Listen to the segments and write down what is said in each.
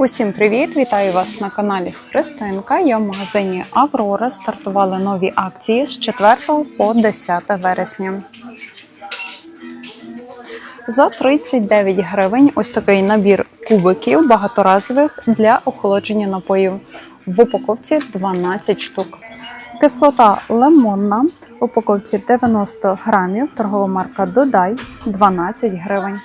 Усім привіт! Вітаю вас на каналі Христинка. Я в магазині Аврора. Стартували нові акції з 4 по 10 вересня. За 39 гривень ось такий набір кубиків багаторазових для охолодження напоїв. В упаковці 12 штук. Кислота лимонна в упаковці 90 грамів. Торгова марка Додай 12 гривень.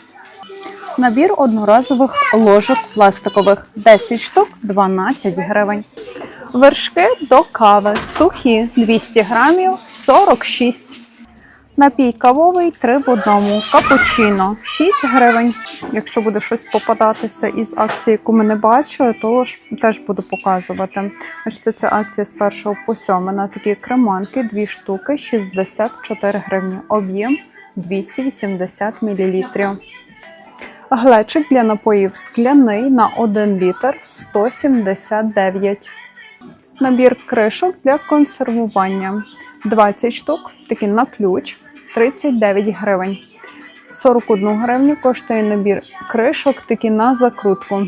Набір одноразових ложок пластикових 10 штук 12 гривень. Вершки до кави сухі 200 грамів 46. Напій кавовий 3 в одному. Капучино 6 гривень. Якщо буде щось попадатися із акції, яку ми не бачили, то теж буду показувати. Бачите, це акція з 1 по 7 на такі креманки, 2 штуки 64 гривні. Об'єм 280 мл. Глечик для напоїв скляний на 1 літр 179. Набір кришок для консервування 20 штук, такі на ключ 39 гривень. 41 гривню коштує набір кришок, такі на закрутку.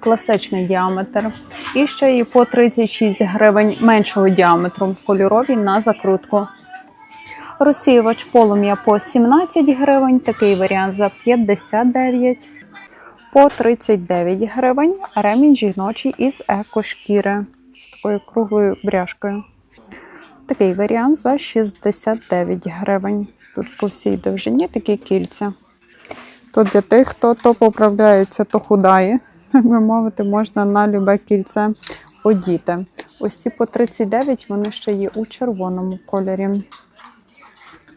Класичний діаметр. І ще є по 36 гривень меншого діаметру, кольорові на закрутку. Розсіювач полум'я по 17 гривень, такий варіант за 59, по 39 гривень, ремінь жіночий із екошкіри з такою круглою бряшкою. Такий варіант за 69 гривень. Тут по всій довжині такі кільця. То для тих, хто то поправляється, то худає. Так би мовити, можна на любе кільце одіти. Ось ці по 39 вони ще є у червоному кольорі.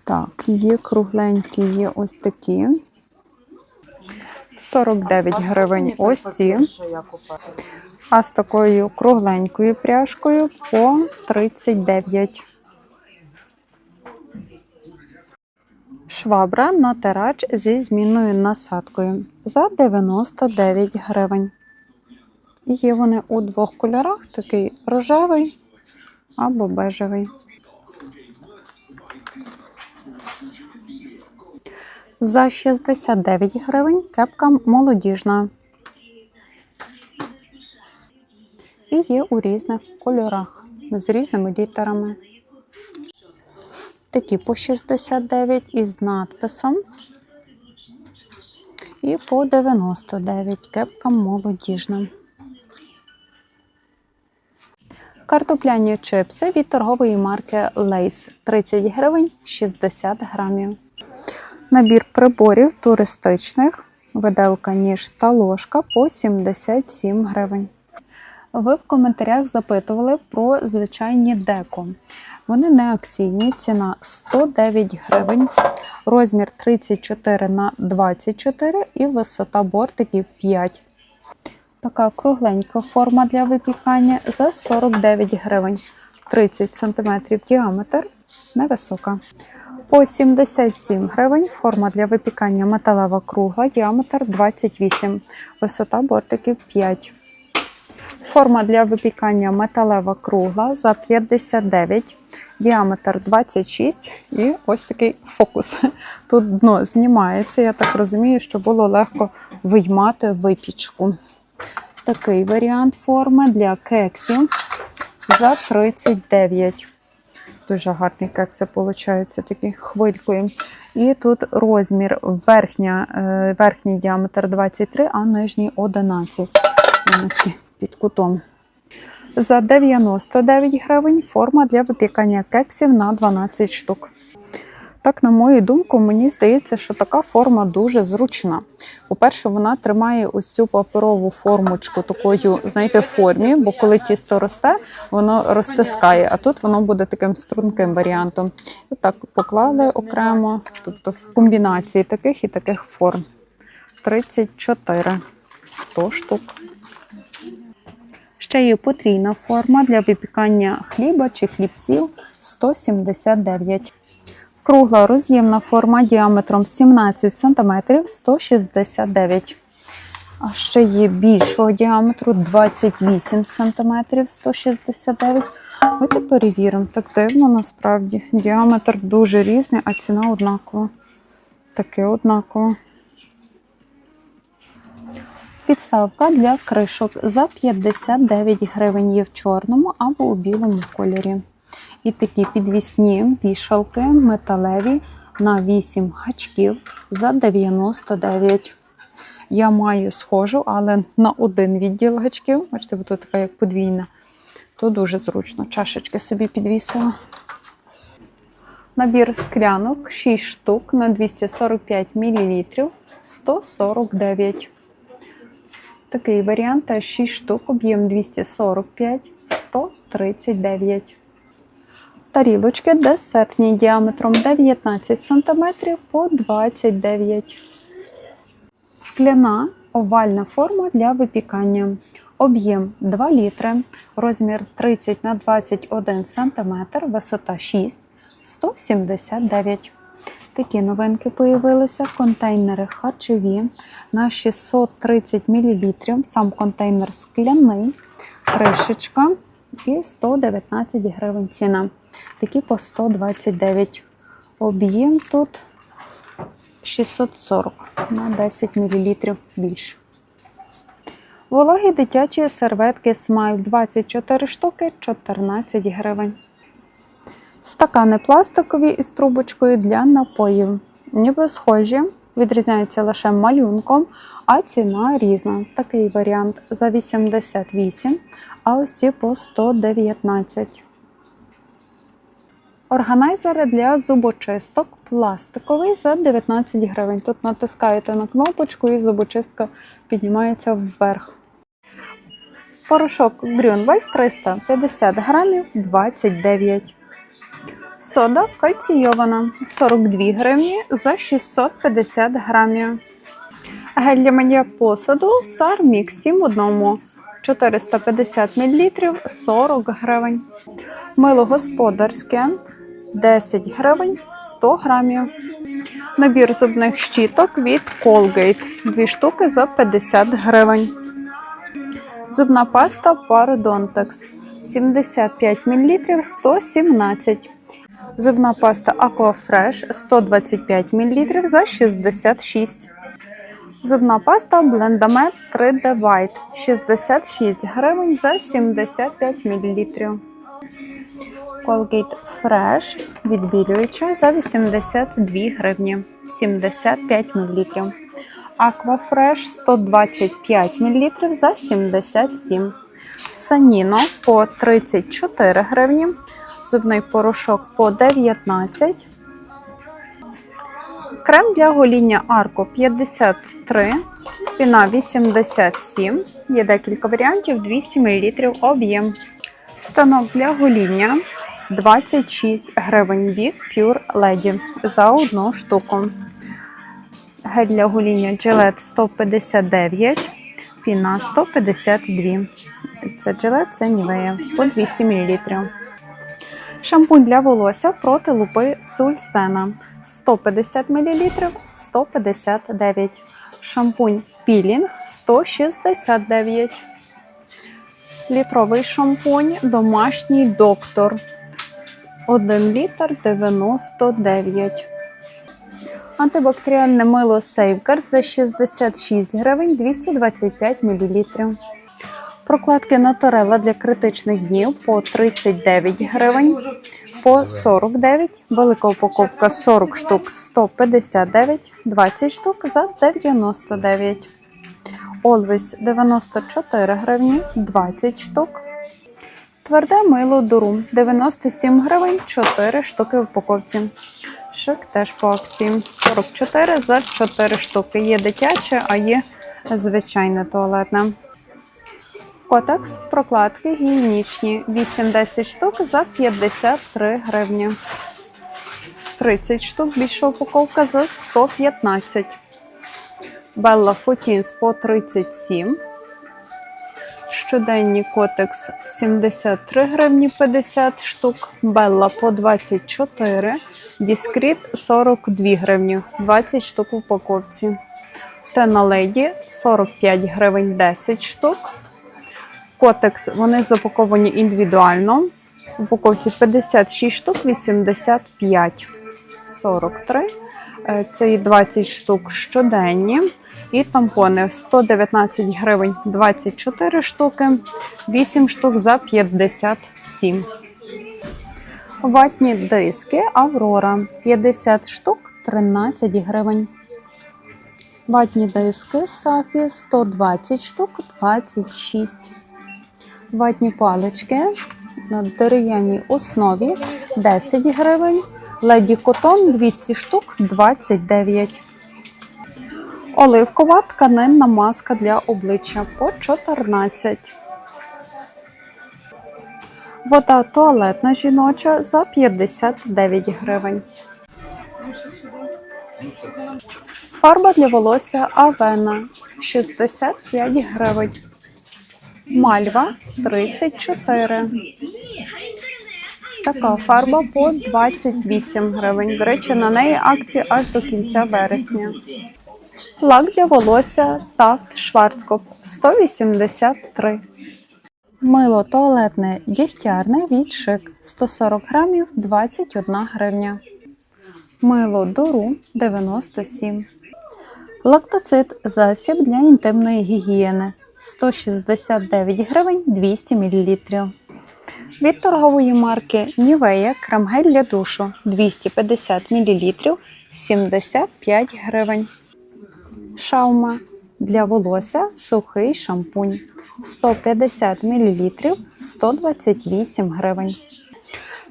Так, є кругленькі, є ось такі. 49 гривень ось ці. А з такою кругленькою пряжкою по 39. Швабра натирач зі змінною насадкою за 99 гривень. Є вони у двох кольорах: такий рожевий або бежевий. За 69 гривень кепка молодіжна. І є у різних кольорах з різними літерами. Такі по 69 із надписом. І по 99 кепка молодіжна. Картопляні чипси від торгової марки Lays 30 гривень 60 грамів. Набір приборів туристичних, виделка ніж та ложка по 77 гривень. Ви в коментарях запитували про звичайні деко. Вони не акційні, ціна 109 гривень, розмір 34 на 24 і висота бортиків 5. Така кругленька форма для випікання за 49 гривень, 30 см діаметр, невисока. По 77 гривень форма для випікання металева кругла, діаметр 28, висота бортиків 5. Форма для випікання металева кругла за 59, діаметр 26 і ось такий фокус. Тут дно знімається, я так розумію, що було легко виймати випічку. Такий варіант форми для кексів за 39. Дуже гарний кекси получаються, такі хвилькою. І тут розмір верхня, е, верхній діаметр 23, а нижній 11 під кутом. За 99 гривень форма для випікання кексів на 12 штук. Так, на мою думку, мені здається, що така форма дуже зручна. По-перше, вона тримає ось цю паперову формочку такою, знаєте, формі, бо коли тісто росте, воно розтискає, а тут воно буде таким струнким варіантом. І так поклали окремо, тобто в комбінації таких і таких форм. 34 100 штук. Ще є потрійна форма для випікання хліба чи хлібців 179 Кругла роз'ємна форма діаметром 17 см 169 А ще є більшого діаметру 28 см 169 Давайте перевіримо. Так дивно насправді. Діаметр дуже різний, а ціна однакова. Таке однаково. Підставка для кришок за 59 гривень є в чорному або у білому кольорі. І такі підвісні вішалки металеві на 8 гачків за 99. Я маю схожу, але на один відділ гачків. Бачите, тут така як подвійна. То дуже зручно. Чашечки собі підвісила. Набір склянок 6 штук на 245 мл 149. Такий варіант теж 6 штук, об'єм 245, 139. Тарілочки десертні діаметром 19 см по 29 см. Скляна овальна форма для випікання. Об'єм 2 літри, розмір 30 на 21 см, висота 6, 179. Такі новинки появилися. Контейнери харчові на 630 мл. Сам контейнер скляний, кришечка і 119 гривень ціна. Такі по 129. Об'єм тут 640 на 10 мл більше. Вологі дитячі серветки Смайл 24 штуки 14 гривень. Стакани пластикові із трубочкою для напоїв. Ніби схожі, відрізняються лише малюнком, а ціна різна. Такий варіант за 88, а ось ці по 119. Органайзери для зубочисток пластиковий за 19 гривень. Тут натискаєте на кнопочку і зубочистка піднімається вверх. Порошок Грюнвальд 350 грамів 29. Сода кальційована 42 гривні за 650 грамів. Гель для миття посуду Сармік 7 в одному 450 мл 40 гривень. Мило господарське 10 гривень 100 грамів. Набір зубних щіток від Colgate 2 штуки за 50 гривень. Зубна паста Parodontax 75 мл 117 Зубна паста Aquafresh 125 мл за 66 Зубна паста Blendamed 3D White 66 гривень за 75 мл. Colgate Fresh відбілююча за 82 гривні 75 мл. Aquafresh 125 мл за 77 Саніно по 34 гривні. Зубний порошок по 19 Крем для гоління Арко 53, піна 87, є декілька варіантів 200 мл об'єм. Станок для гоління 26 гривень від Pure Lady за одну штуку. Гель для гоління Gillette 159, піна 152. Це Gillette, це Nivea по 200 мл. Шампунь для волосся проти лупи Сульсена 150 мл 159. Шампунь пілінг 169. Літровий шампунь домашній доктор 1 літр 99. Антибактеріальне мило Safeguard за 66 гривень 225 мл. Прокладки Наторела для критичних днів по 39 гривень, по 49, велика упаковка 40 штук 159, 20 штук за 99. Always 94 гривні, 20 штук. Тверде мило Дурум 97 гривень, 4 штуки в упаковці. Шик теж по акції 44 за 4 штуки. Є дитяче, а є звичайне туалетне. Котекс прокладки гігієнічні 8-10 штук за 53 гривні. 30 штук більша упаковка за 115. Белла Фотінс по 37. Щоденні котекс 73 гривні 50 штук. Белла по 24. Діскріт 42 гривні 20 штук в упаковці. Тена Леді 45 гривень 10 штук. Котекс вони запаковані індивідуально. В упаковці 56 штук, 85, 43. Е, Це і 20 штук щоденні. І тампони 119 гривень 24 штуки, 8 штук за 57. Ватні диски Аврора 50 штук 13 гривень. Ватні диски Сафі 120 штук 26. Ватні палички на дерев'яній основі 10 гривень. Леді Котон 200 штук 29. Оливкова тканинна маска для обличчя по 14. Вода туалетна жіноча за 59 гривень. Фарба для волосся Авена 65 гривень. Мальва 34. Така фарба по 28 гривень. До речі, на неї акції аж до кінця вересня. Лак для волосся Тафт Шварцкоп 183. Мило туалетне дігтярне від шик 140 грамів 21 гривня. Мило дуру 97. Лактоцит засіб для інтимної гігієни 169 гривень 200 мл. Від торгової марки Нівея крем-гель для душу 250 мл 75 гривень. Шаума для волосся сухий шампунь 150 мл 128 гривень.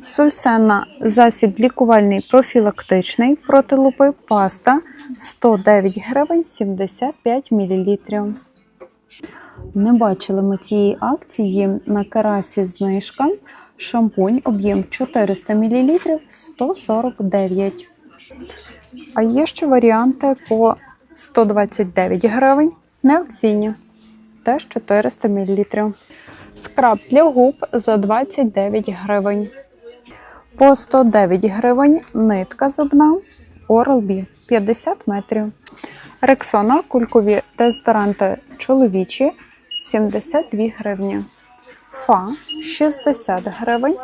Сульсена засіб лікувальний профілактичний проти лупи паста 109 гривень 75 мл. Не бачили ми цієї акції на карасі знижка. Шампунь об'єм 400 мл 149. А є ще варіанти по 129 гривень. Не акційні. Теж 400 мл. Скраб для губ за 29 гривень. По 109 гривень нитка зубна Oral-B 50 метрів. Рексона кулькові дезодоранти чоловічі 72 гривні. Фа 60 гривень.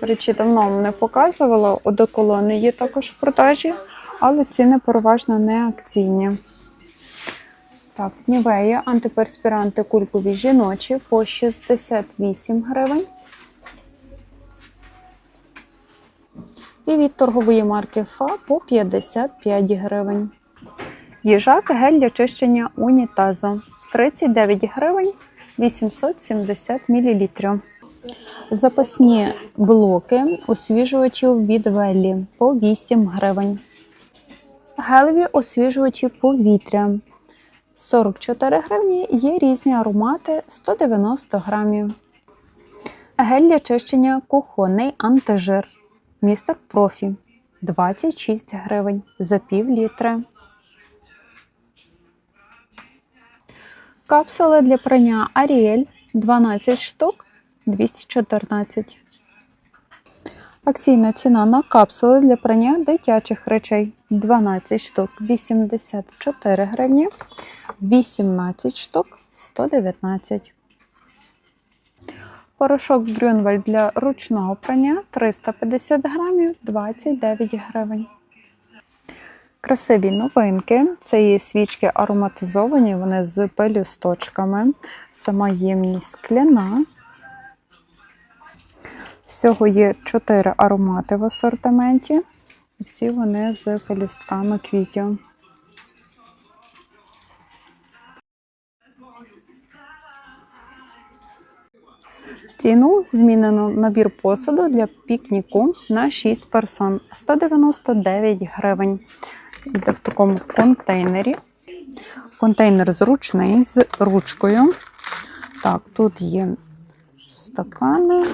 Речі, давно вам не показувала. Одеколони є також в продажі, але ціни переважно не акційні. Так, Нівея, антиперспіранти кулькові жіночі по 68 гривень. І від торгової марки ФА по 55 гривень. Їжак гель для чищення унітазу 39 гривень 870 мл. Запасні блоки освіжувачів від Веллі по 8 гривень. Гелеві освіжувачі повітря 44 гривні. Є різні аромати 190 грамів. Гель для чищення кухонний антижир. Містер Профі 26 гривень за пів літра. Капсули для прання Аріель 12 штук 214. Акційна ціна на капсули для прання дитячих речей 12 штук 84 гривні, 18 штук 119. Порошок Брюнваль для ручного прання 350 грамів 29 гривень. Красиві новинки. Це є свічки ароматизовані, вони з пелюсточками. Сама ємність скляна. Всього є 4 аромати в асортименті. Всі вони з пелюстками квітів. Ціну змінено набір посуду для пікніку на 6 персон 199 гривень. Йде в такому контейнері. Контейнер зручний з ручкою. Так, тут є стакани,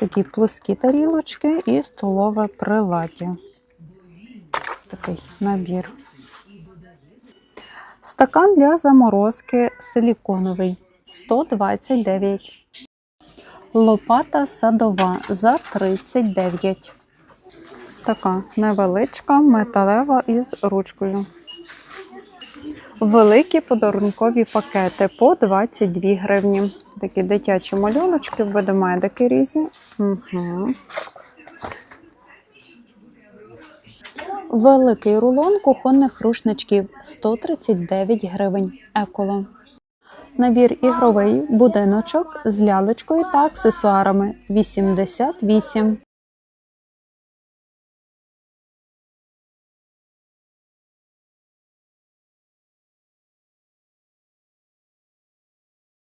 такі плоскі тарілочки і столове приладдя. Такий набір. Стакан для заморозки силіконовий 129. Лопата садова за 39. Така невеличка, металева із ручкою. Великі подарункові пакети по 22 гривні. Такі дитячі малюночки, ведмедики різні. Угу. Великий рулон кухонних рушничків 139 гривень. Еколо. Набір ігровий будиночок з лялечкою та аксесуарами 88